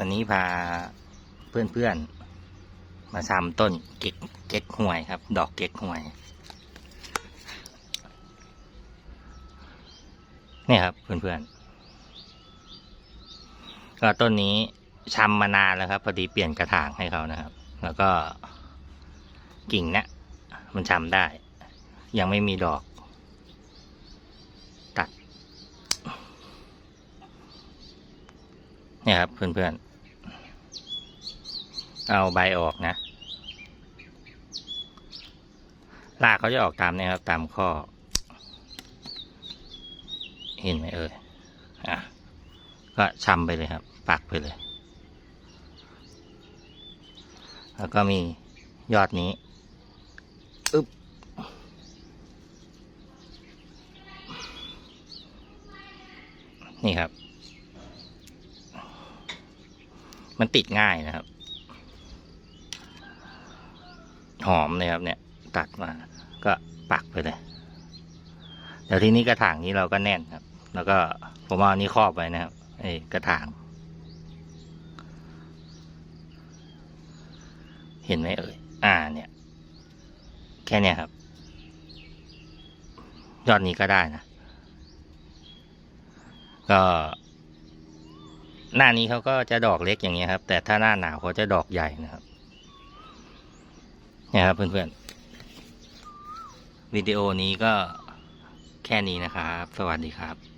วันนี้พาเพื่อนๆ มาทำต้นเก๊กเก๊กหวยครับ ดอกเก๊กห่วย นี่ครับเพื่อนๆ ก็ต้นนี้ชำมานานแล้วครับ พอดีเปลี่ยนกระถางให้เขานะครับ แล้วก็กิ่งเนี้ยมันชำได้ ยังไม่มีดอก ตัด เนี่ยครับเพื่อนๆ เอาใบออกนะรากเขาจะออกตามเนี่ยครับ ตามข้อ เห็นไหมเอ่ยอะก็ชำไปเลยครับ ปักไปเลย แล้วก็มียอดนี้อึ๊บนี่ครับ มันติดง่ายนะครับ หอมเลยครับเนี่ย ตัดมาก็ปักไปเลยเดี๋ยวทีนี้กระถางนี้เราก็แน่นครับ แล้วก็ผมเอาอันนี้ครอบไว้นะครับไอ้กระถาง เห็นไหมเอ่ยอ่าเนี่ย แค่เนี้ยครับ ยอดนี้ก็ได้นะ ก็หน้านี้เขาก็จะดอกเล็กอย่างเงี้ยครับ แต่ถ้าหน้าหนาวเขาจะดอกใหญ่นะครับ นี่ยครับเพื่อนๆวิดีโอนี้ก็แค่นี้นะครับ สวัสดีครับ